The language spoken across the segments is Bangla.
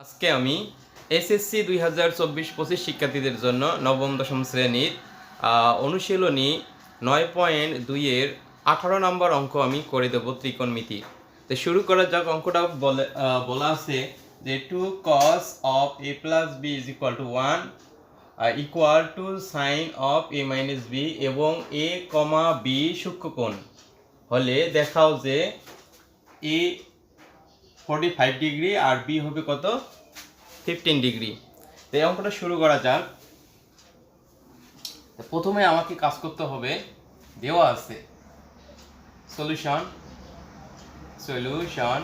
আজকে আমি এসএসসি দুই হাজার চব্বিশ পঁচিশ শিক্ষার্থীদের জন্য নবম, দশম শ্রেণির অনুশীলনী নয় পয়েন্ট দুইয়ের আঠারো নম্বর অঙ্ক আমি করে দেবো ত্রিকোণমিতি। তো শুরু করা যাক, অঙ্কটা বলে বলা আছে যে two cos of A plus B is equal to one equal to sine of A minus B এবং এ কমা বি সূক্ষ্মকোণ। হলে দেখাও যে এ ফোর্টি ফাইভ ডিগ্রি আর বি হবে কত? ফিফটিন ডিগ্রি তো এই অঙ্কটা শুরু করা যাক। প্রথমে আমাকে কাজ করতে হবে, দেওয়া আছে। সলিউশন সলিউশন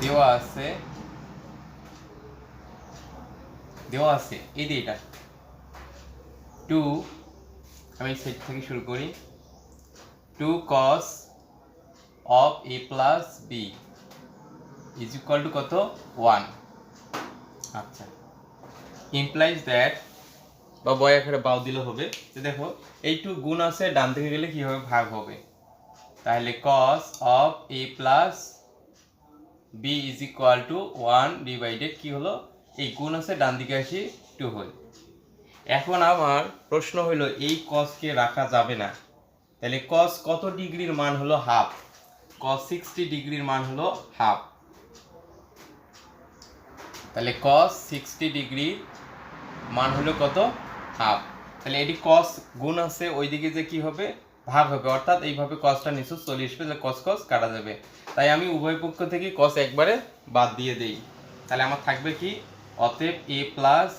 দেওয়া আছে। দেওয়া আছে। এই যে এটা। টু আমি সেট থেকে শুরু করি। Two cos of A plus B is equal to কত? ওয়ান আচ্ছা। ইমপ্লাইজ দ্যাট বা বয় আকারে বাউ দিলে হবে। যে দেখো এই টু গুণ আছে, ডান থেকে গেলে কি হবে? ভাগ হবে। তাহলে cos of A plus B is equal to one divided কি হলো? এই গুণ আছে, ডান দিকে আসি টু হল। এখন আমার প্রশ্ন হলো এই কসকে রাখা যাবে না। তাহলে কস কত ডিগ্রির মান হলো? হাফ কস সিক্সটি ডিগ্রির মান হলো হাফ তাহলে কস সিক্সটি ডিগ্রি মান হলো কত? হাফ তাহলে এটি কস গুণ আছে, ওইদিকে যে কি হবে? ভাগ হবে। অর্থাৎ এইভাবে কসটা নিচু চলে আসবে যে কস কস কাটা যাবে। তাই আমি উভয় পক্ষ থেকে কস একবারে বাদ দিয়ে দেই। তাহলে আমার থাকবে কি? অতএব A plus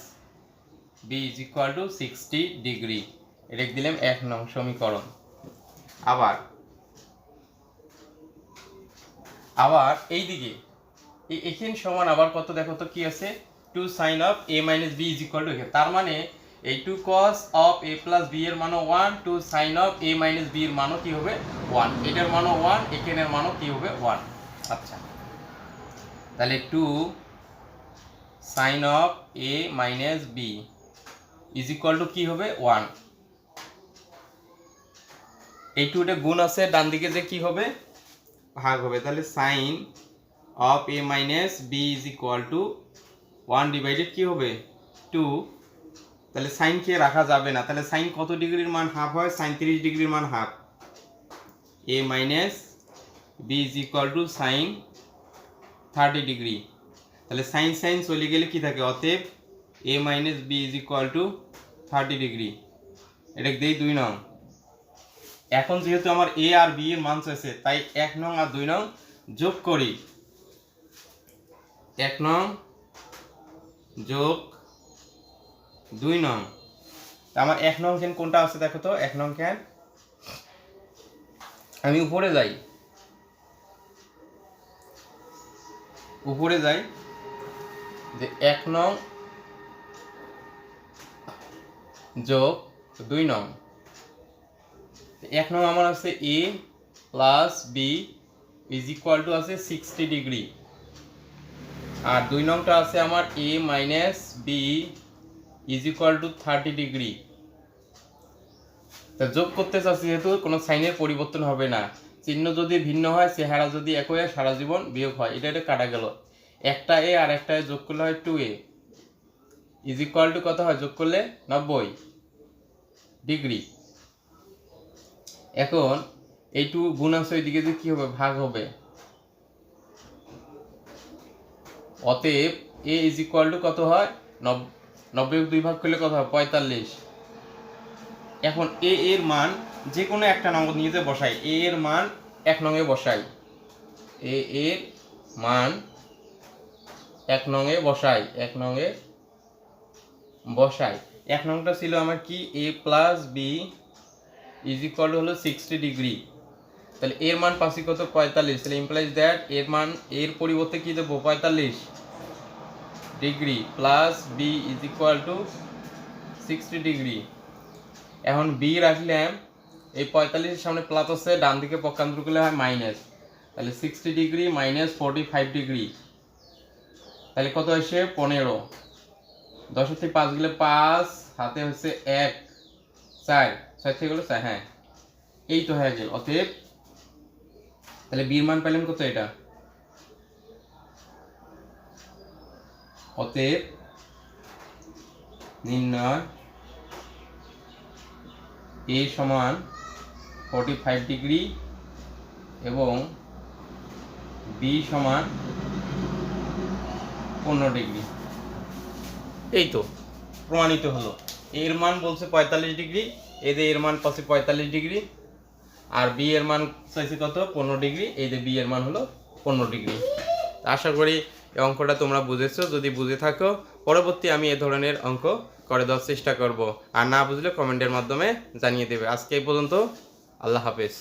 B is equal to sixty degree এটা দিলাম এক নং সমীকরণ। আবার আবার এই দিকে এখানে সমান আবার কত দেখো তো কি আছে? Two sine of A minus B is equal to এখানে তার মানে এই two cos of A plus B এর মানও one two sine of A minus B এর মানও কি হবে? ওয়ান এটার মানও ওয়ান এখানের মানও কি হবে? ওয়ান আচ্ছা। তাহলে two sine of A minus B is equal to কি হবে? ওয়ান এই টুটা গুণ আছে ডান দিকে যে কি হবে? ভাগ হবে। তাহলে sine of A minus B is equal to one divided কি হবে? টু তাহলে সাইন কে রাখা যাবে না। তাহলে সাইন কত ডিগ্রির মান? হাফ হয় সাইন তিরিশ ডিগ্রির মান half A minus B is equal to sine thirty degree তাহলে সাইন সাইন চলে গেলে কি থাকে? অতএব A minus B is equal to thirty degree এটা দেই? দুই নং। এখন যেহেতু আমার এ আর বি এর মান চাইছে, তাই এক নং আর দুই নং যোগ করি। এক নং যোগ দুই নং। আমার এক নং খেন কোনটা আছে দেখো তো, এক নং খেন আমি উপরে যাই। উপরে যাই, যে এক নং যোগ দুই নং। এক নং আমার আছে A plus B is equal to আছে সিক্সটি ডিগ্রি আর দুই নংটা আছে আমার A minus B is equal to thirty degree তা যোগ করতে চাচ্ছি যেহেতু কোনো সাইনের পরিবর্তন হবে না, চিহ্ন যদি ভিন্ন হয়, চেহারা যদি একই হয়, সারা জীবন বিয়োগ হয়। এটা এটা কাটা গেল। একটা এ আর একটা এ যোগ করলে হয় two A is equal to কত হয়? যোগ করলে নব্বই ডিগ্রি এখন এই টু গুণ আছে, ওইদিকে যে কি হবে? ভাগ হবে। অতএব এ ইজ ইকুয়াল টু কত হয়? নব- নব্বই দুই ভাগ করলে কত হয়? পঁয়তাল্লিশ। এখন এ এর মান যে কোনো একটা নম্বর নিয়ে বসাই এ এর মান এক নঙে বসাই। এ এর মান এক নঙে বসাই, এক নঙে বসাই। এক নংটা ছিল আমার কি? A plus B is equal হলো সিক্সটি ডিগ্রি তাহলে এর মান পাচ্ছি কত? পঁয়তাল্লিশ। তাহলে ইমপ্লাইজ দ্যাট এর মান, এর পরিবর্তে কি দেবো? পঁয়তাল্লিশ degree plus B is equal to sixty degree এখন বি রাখলাম, এই পঁয়তাল্লিশের সামনে প্লাস আছে, ডান দিকে পক্ষান্তর করলে হয় মাইনাস তাহলে sixty degree minus forty five degree তাহলে কত আসে পনেরো। দশের থেকে পাঁচ গেলে পাঁচ হাতে হচ্ছে এক, চার। সাইড থেকে গেলো হ্যাঁ। এই তো হ্যাজেল অতএব, তাহলে বির মান পেলেন কত এটা? অতএব, নির্ণয় এ সমান ফর্টি ফাইভ ডিগ্রি এবং বি সমান পনেরো ডিগ্রি। এই তো, প্রমাণিত হলো। এর মান বলছে পঁয়তাল্লিশ ডিগ্রি এদের এর মান পাচ্ছে পঁয়তাল্লিশ ডিগ্রি, আর বি এর মান চাইছে কত? পনেরো ডিগ্রি, এই যে বি এর মান হলো পনেরো ডিগ্রি। আশা করি এই অঙ্কটা তোমরা বুঝেছ। যদি বুঝে থাকো, পরবর্তী আমি এ ধরনের অঙ্ক করে দেওয়ার চেষ্টা করব। আর না বুঝলে কমেন্টের মাধ্যমে জানিয়ে দেবে। আজকে এই পর্যন্ত, আল্লাহ হাফেজ।